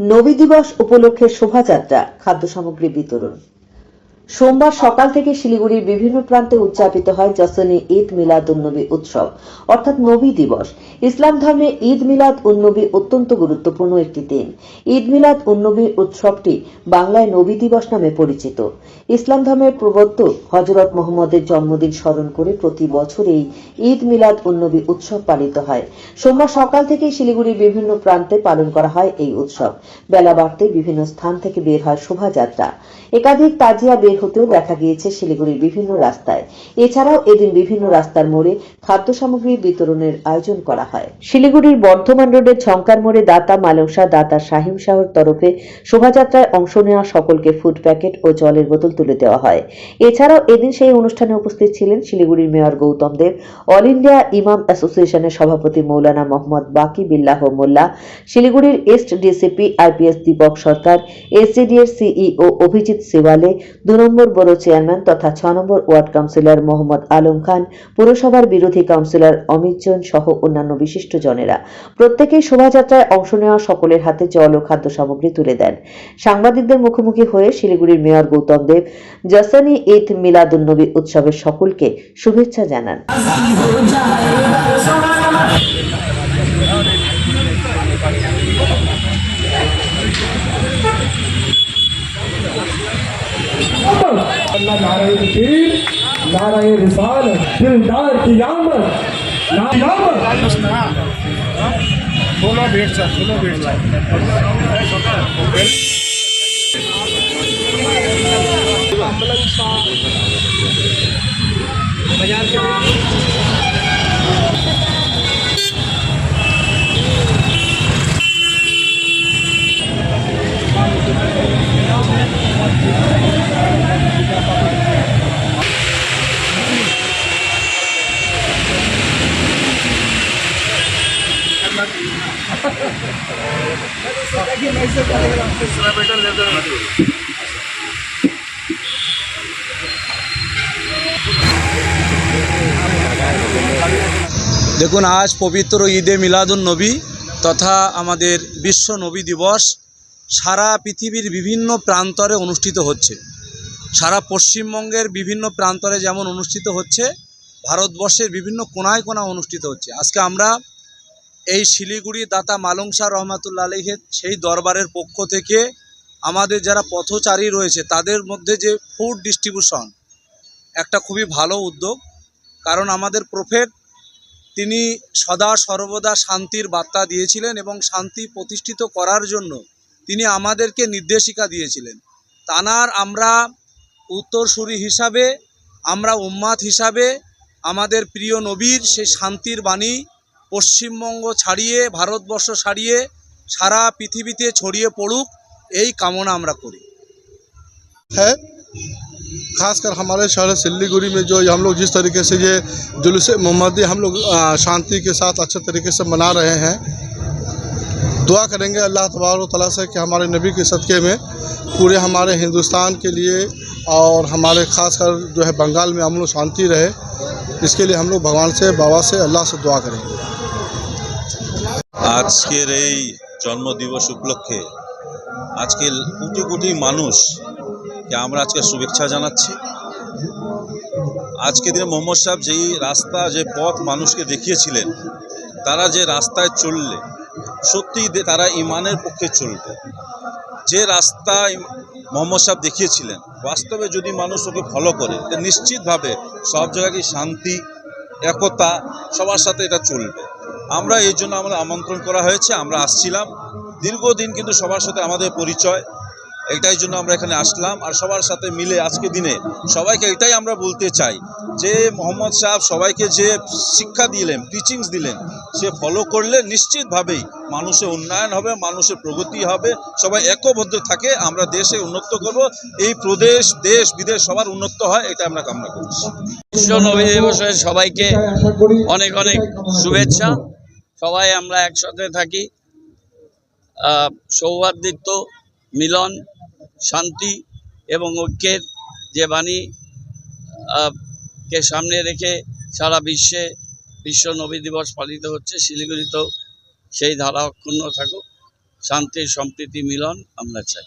নবী দিবস উপলক্ষে শোভাযাত্রা খাদ্য সামগ্রী বিতরণ। সোমবার সকাল থেকে শিলিগুড়ির বিভিন্ন প্রান্তে উদযাপিত হয় জসনী ঈদ মিলাদ উন্নবী উৎসব, অর্থাৎ নবী দিবস। ইসলাম ধর্মে ঈদ মিলাদ উন্নবী অত্যন্ত গুরুত্বপূর্ণ একটি দিন। ঈদ মিলাদ উন্নবী উৎসবটি বাংলায় নবী দিবস নামে পরিচিত। ইসলাম ধর্মের প্রবর্তক হজরত মোহাম্মদের জন্মদিন স্মরণ করে প্রতি বছর এই ঈদ মিলাদ উন্নবী উৎসব পালিত হয়। সোমবার সকাল থেকে শিলিগুড়ির বিভিন্ন প্রান্তে পালন করা হয় এই উৎসব। বেলা বাড়তে বিভিন্ন স্থান থেকে বের হয় শোভাযাত্রা। একাধিক তাজিয়া বের হতেও দেখা গিয়েছে শিলিগুড়ির বিভিন্ন রাস্তায়। এছাড়াও এদিন বিভিন্ন রাস্তার মোড়ে খাদ্য সামগ্রী বিতরণের আয়োজন করা হয়। শিলিগুড়ির বর্ধমান রোডের ঝঙ্কার মোড়ে দাতা মালংসা, দাতা শাহিম শাহর তরফে শোভাযাত্রায় অংশ নেওয়া সকলকে ফুড প্যাকেট ও জলের বোতল তুলে দেওয়া হয়। এছাড়াও এদিন সেই অনুষ্ঠানে উপস্থিত ছিলেন শিলিগুড়ির mayor Gautam Deb, all India ইমাম অ্যাসোসিয়েশনের সভাপতি মৌলানা মোহাম্মদ বাকি বিল্লাহ মোল্লা, শিলিগুড়ির east DCP IPS Dipak Sarkar এসজিডিএর CEO Abhijit Siwale দু নম্বর বড় চেয়ারম্যান তথা ছ number ward councillor Mohammad Alam Khan, পুরসভার বিরোধী কাউন্সিলর অমিত জৈন সহ অন্যান্য বিশিষ্ট জনেরা। প্রত্যেকেই শোভাযাত্রায় অংশ নেওয়া সকলের হাতে জল ও খাদ্য সামগ্রী তুলে দেন। সাংবাদিকদের মুখোমুখি হয়ে শিলিগুড়ির মেয়র গৌতম দেব জসানি ঈদ মিলাদুন্নবী উৎসবের সকলকে শুভেচ্ছা জানান। अल्लाह नारे तकबीर नारे रिसाल दिलदार की आमद। बोलो भेट सर बोलो भेट सर। बाज़ार के দেখুন, আজ পবিত্র ঈদে মিলাদুন নবী তথা আমাদের বিশ্ব নবী দিবস সারা পৃথিবীর বিভিন্ন প্রান্তরে অনুষ্ঠিত হচ্ছে। সারা পশ্চিমবঙ্গের বিভিন্ন প্রান্তরে যেমন অনুষ্ঠিত হচ্ছে, ভারতবর্ষের বিভিন্ন কোনায় কোনা অনুষ্ঠিত হচ্ছে। আজকে আমরা এই শিলিগুড়ি দাতা মালংসা রহমাতুল্লা আলহের সেই দরবারের পক্ষ থেকে আমাদের যারা পথচারী রয়েছে, তাদের মধ্যে যে ফুড ডিস্ট্রিবিউশন একটা খুবই ভালো উদ্যোগ। কারণ আমাদের প্রফেট তিনি সদা সর্বদা শান্তির বার্তা দিয়েছিলেন এবং শান্তি প্রতিষ্ঠিত করার জন্য তিনি আমাদেরকে নির্দেশিকা দিয়েছিলেন। তানার আমরা উত্তরসূরি হিসাবে, আমরা উম্মাদ হিসাবে আমাদের প্রিয় নবীর সেই শান্তির বাণী পশ্চিমবঙ্গ ছাড়িয়ে ভারতবর্ষ ছাড়িয়ে সারা পৃথিবীতে ছড়িয়ে পড়ুক এই কামনা আমরা করি है खासकर हमारे शहर सिल्लीगुड़ी में जो हम लोग जिस तरीके से ये जुलूस मोहम्मदी हम लोग आ, शांति के साथ अच्छे तरीके से मना रहे हैं दुआ करेंगे अल्लाह तबार तला से कि हमारे नबी के सदक़े में पूरे हमारे हिंदुस्तान के लिए और हमारे खासकर जो है बंगाल में अमन व शांति रहे इसके लिए हम लोग भगवान से बाबा से अल्लाह से दुआ करेंगे আজকের এই জন্মদিবস উপলক্ষে আজকে কোটি কোটি মানুষকে আমরা আজকে শুভেচ্ছা জানাচ্ছি। আজকে দিনে মোহাম্মদ সাহেব যেই রাস্তা, যে পথ মানুষকে দেখিয়েছিলেন, তারা যে রাস্তায় চললে, সত্যিই তারা ইমানের পক্ষে চলবে। যে রাস্তা ইম- মোহাম্মদ সাহেব দেখিয়েছিলেন, বাস্তবে যদি মানুষ ওকে ফলো করে নিশ্চিতভাবে সব জায়গায় শান্তি, একতা সবার সাথে এটা চলবে। আমরা এই জন্য আমাদের আমন্ত্রণ করা হয়েছে, আমরা আসছিলাম। দীর্ঘদিন কিন্তু সবার সাথে আমাদের পরিচয়, এটাই জন্য আমরা এখানে আসলাম। আর সবার সাথে মিলে আজকে দিনে সবাইকে এটাই আমরা বলতে চাই যে, মোহাম্মদ সাহেব সবাইকে যে শিক্ষা দিলেন টিচিংস দিলেন, সে ফলো করলে নিশ্চিতভাবেই মানুষের উন্নয়ন হবে, মানুষের প্রগতি হবে। সবাই একবদ্ধ থাকে, আমরা দেশে উন্নত করব। এই প্রদেশ, দেশ, বিদেশ সবার উন্নত হয়, এটা আমরা কামনা করছি। বিশ্ব নবী দিবসের সবাইকে অনেক অনেক শুভেচ্ছা। সবাই আমরা একসাথে থাকি। আহ, সৌহার্দ্যিত্ব মিলন শান্তি এবং ঐক্যের যে বাণী কে সামনে রেখে সারা বিশ্বে বিশ্ব নবী দিবস পালিত হচ্ছে শিলিগুড়িতেও সেই ধারা অক্ষুণ্ণ থাকুক। শান্তি সম্প্রীতি মিলন আমরা চাই।